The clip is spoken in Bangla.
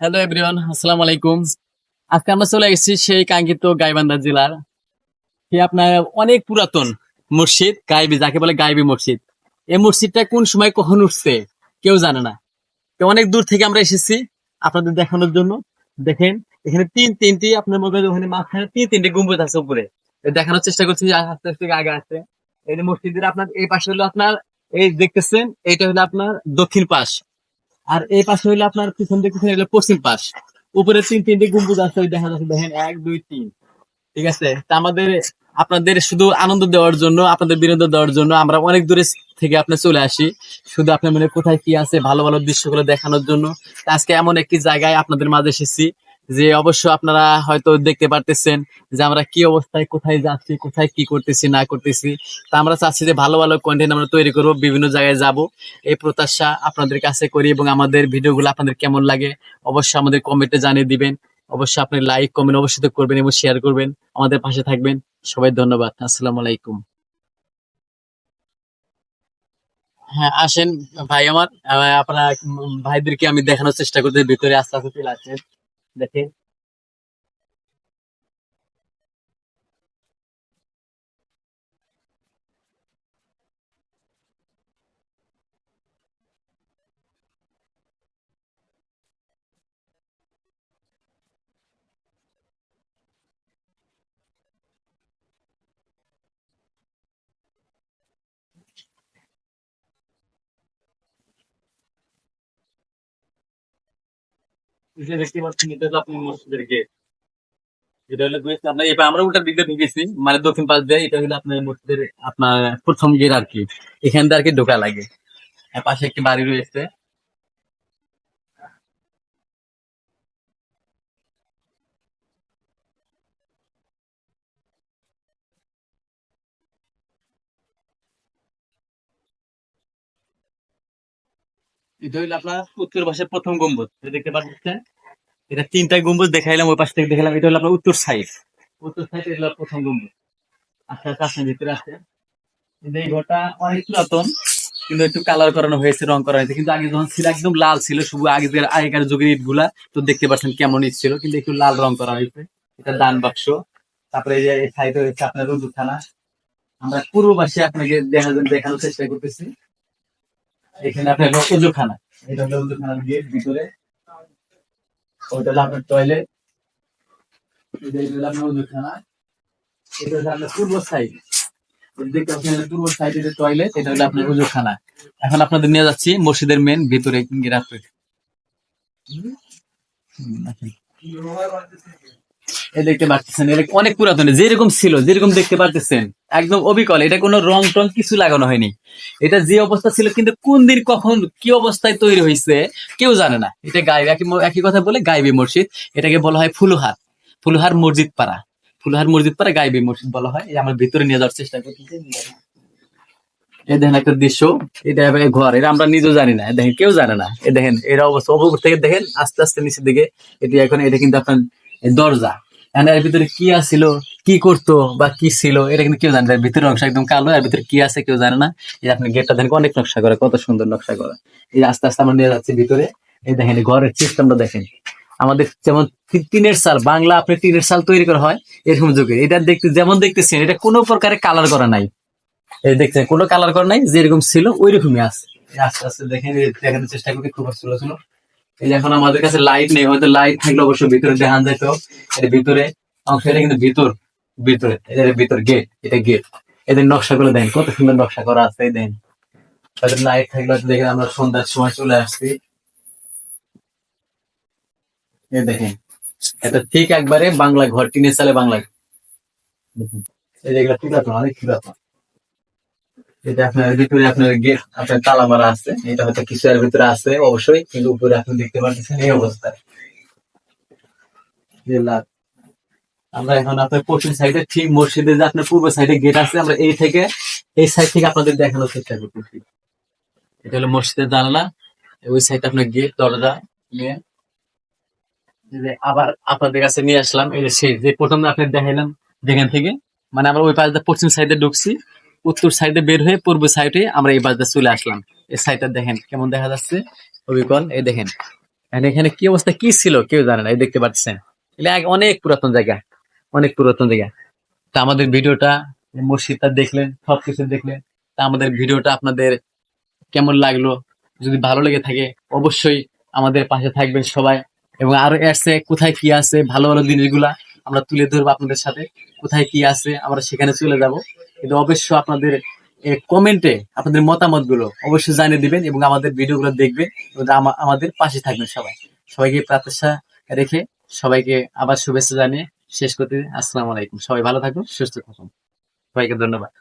হ্যালো এভরিওয়ান আসসালামু আলাইকুম আজকে আমরা চলে এসেছি সেই কাঙ্ক্ষিত গাইবান্ধা জেলার। আপনার অনেক পুরাতন মসজিদ, গাইবি, যাকে বলে গাইবি মসজিদ। এই মসজিদটা কোন সময় কখন উঠছে, কেউ জানে না। তো অনেক দূর থেকে আমরা এসেছি আপনাদের দেখানোর জন্য। দেখেন, এখানে তিন তিনটি আপনার করেন ওখানে মাঝখানে তিন তিনটি গম্বুজ আছে উপরে। দেখানোর চেষ্টা করছি আস্তে আস্তে আগে আছে এই মসজিদের আপনার, এই পাশে হলো আপনার, এই দেখতেছেন, এইটা হলো আপনার দক্ষিণ পাশ। আর এই পাশে হইলে আপনার পিছন দিকে পিছনে হলো পশ্চিম পাশ। উপরে তিন তিনটি গম্বুজ আছে দেখা যাচ্ছে দেখেন, এক, দুই, তিন। ঠিক আছে? তা আমাদের, আপনাদের শুধু আনন্দ দেওয়ার জন্য, আপনাদের বিনোদন দেওয়ার জন্য আমরা অনেক দূরে থেকে আপনি চলে আসি। শুধু আপনার মনে কোথায় কি আছে, ভালো ভালো দৃশ্যগুলো দেখানোর জন্য। আজকে এমন একটি জায়গায় আপনাদের মাঝে এসেছি। যে অবশ্য আপনারা হয়তো দেখতে পারতেছেন যে আমরা কি অবস্থায় কোথায় যাচ্ছি, কোথায় কি করতেছি, না করতেছি। তা আমরা চাচ্ছি যে ভালো ভালো কন্টেন্ট আমরা তৈরি করব, বিভিন্ন জায়গায় যাব। এই প্রত্যাশা আপনাদের কাছে করি এবং আমাদের ভিডিওগুলো আপনাদের কেমন লাগে অবশ্যই আমাদের কমেন্টে জানিয়ে দিবেন। অবশ্যই আপনি লাইক কমেন্ট অবশ্যই করবেন এবং শেয়ার করবেন। আমাদের পাশে থাকবেন। সবাই ধন্যবাদ। আসসালামু আলাইকুম। হ্যাঁ আসেন ভাই আমার। আপনার ভাইদেরকে আমি দেখানোর চেষ্টা করতে ভিতরে আস্তে আস্তে চলে দেখেন দেখতে এটা হলো আপনি এটা হলো আপনার আমরা মানে দক্ষিণ পাশ দিয়ে। এটা হলো আপনার মসজিদের, আপনার প্রথম গেট আর কি। এখান দিয়ে আর কি ঢোকা লাগে। পাশে একটি বাড়ি রয়েছে। এটা হইল আপনার উত্তর পাশের প্রথম গম্বুজ দেখতে পাচ্ছেন? এটা তিনটা গম্বুজ দেখাইলাম, ওই পাশ থেকে দেখালাম এটা হলো আপনার উত্তর সাইড। উত্তর সাইড এটা প্রথম গম্বুজ। আচ্ছা আচ্ছা আপনার ভিতরে আছে এই ঘরটা অনেক পুরাতন, কিন্তু একটু কালার করানো হয়েছে, রং করা হয়েছে। কিন্তু আগে যখন ছিল একদম লাল ছিল, শুধু আগের আগেকার যুগের ইটগুলা তো দেখতে পাচ্ছেন কেমন ইট ছিল, কিন্তু একটু লাল রং করা হয়েছে। এটা দান বাক্স। তারপরে এই যে এই সাইডে হচ্ছে আপনার রুজুখানা আমরা পূর্ববাসী আপনাকে দেখা দেখানোর চেষ্টা করতেছি। এখানে আপনার এটা ভিতরে। আপনার টয়লেট হলো আপনার উজুখানা এটা আপনার টয়লেট এটা হলো আপনার এখন আপনাদের নিয়ে যাচ্ছি মসজিদের মেন ভিতরে রাখবে এই দেখতে পাচ্ছেন অনেক পুরাতন, যেরকম ছিল, যেরকম দেখতে পাচ্ছেন, একদম অবিকল, এটা কোনো রং টং কিছু লাগানো হয়নি। এটা যে অবস্থা ছিল, কিন্তু কোন দিন কখন, কি অবস্থায় তৈরি হয়েছে, কেউ জানে না। এটা গাইব, একই কথা বলে গাইবি মসজিদ, এটাকে বলা হয় ফুলুহার। ফুলুহার মসজিদ পাড়া ফুলুহার মসজিদ পাড়া গাইবি মসজিদ বলা হয় আমার ভিতরে নিয়ে যাওয়ার চেষ্টা করতেছি। এই দেখেন একটা দৃশ্য এটা ঘর, এটা আমরা নিজেও জানি না, দেখেন কেউ জানে না। এই দেখেন, এর অবস্থা, উপর থেকে দেখেন, আস্তে আস্তে নিচের দিকে, এটি এখন, এটা কিন্তু আপনার দরজা। এর ভিতরে কি আছিল, কি করতো বা কি ছিল, এটা কিন্তু কেউ জানে না। ভিতরে নকশা একদম কালো, এর ভিতরে কি আছে কেউ জানে না। এই আপনি গেটটা দেখেন, অনেক নকশা করা, কত সুন্দর নকশা করা। এই আস্তে আস্তে আমরা নিয়ে যাচ্ছি ভিতরে। এই দেখেন ঘরের সিস্টেমটা দেখেন। আমাদের যেমন টিনের সাল বাংলা আপনি টিনের সাল তৈরি করা হয় এরকম যুগে। এটা দেখতে, যেমন দেখতেছেন, এটা কোনো প্রকারে কালার করা নাই। এই দেখছেন, কোনো কালার করা নাই, যেরকম ছিল ওই রকমই আছে। আস্তে আস্তে দেখেন দেখানোর চেষ্টা করি, খুব ছিল ছিল। এই এখন আমাদের কাছে লাইট নেই, হয়তো লাইট থাকলে অবশ্যই ভিতরে দেখান যেত এর ভিতরে অংশ, এটা কিন্তু ভিতর, ভিতরে এটা ভিতর গেট এটা গেট এদের নকশা গুলো দেন কত সুন্দর নকশা করা আছে দেন হয়তো লাইট থাকলে হয়তো দেখেন আমরা সন্ধ্যার সময় চলে আসছি। এই দেখেন, এটা ঠিক একবারে বাংলা ঘর, টিনের চালে বাংলা এই যে এগুলো পুরাতন, অনেক পুরাতন। এটা আপনার ভিতরে আপনার গেট, আপনার তালা মারা আছে। এটা হয়তো কিছু এর ভিতরে আছে, অবশ্যই। কিন্তু উপরে আপনি দেখতে পাচ্ছেন এই অবস্থায়। আমরা এখন আপনার পশ্চিম সাইডে, ঠিক মসজিদে যে আপনার পূর্ব সাইডে গেট আছে, আমরা এই থেকে, এই সাইড থেকে আপনাদের দেখানোর চেষ্টা করতেছি। এটা হলো মসজিদের জানালা, ওই সাইডে আপনার গেট, দরজা নিয়ে আবার আপনাদের কাছে নিয়ে আসলাম, এই যে সেই যে প্রথমে আপনি দেখাইলাম যেখান থেকে। মানে আমরা ওই পাশে পশ্চিম সাইডে ঢুকছি উত্তর সাইডে বের হয়ে পূর্ব সাইডে আমরা এই পাশে চলে আসলাম। এই সাইডটা দেখেন, কেমন দেখা যাচ্ছে? অবিকল, এই দেখেন। এখানে কি অবস্থা, কি ছিল কেউ জানে না, এই দেখতে পাচ্ছেন। অনেক পুরাতন জায়গা, অনেক পুরাতন জায়গা। তা আমাদের ভিডিওটা মসজিদটা দেখলেন, সবকিছু দেখলেন। তা আমাদের ভিডিওটা আপনাদের কেমন লাগল? যদি ভালো লেগে থাকে, অবশ্যই আমাদের পাশে থাকবেন সবাই। এবং আরও এসে কোথায় কি আছে, ভালো ভালো জিনিসগুলা আমরা তুলে ধরবো আপনাদের সাথে। কোথায় কি আছে, আমরা সেখানে চলে যাব। কিন্তু অবশ্যই আপনাদের কমেন্টে আপনাদের মতামতগুলো অবশ্যই জানিয়ে দিবেন এবং আমাদের ভিডিও গুলো দেখবেন এবং আমা- আমাদের পাশে থাকবেন সবাই। সবাইকে প্রত্যাশা রেখে সবাইকে আবার শুভেচ্ছা জানিয়ে শেষ করতে আসসালামু আলাইকুম। সবাই ভালো থাকুন, সুস্থ থাকুন। সবাইকে ধন্যবাদ।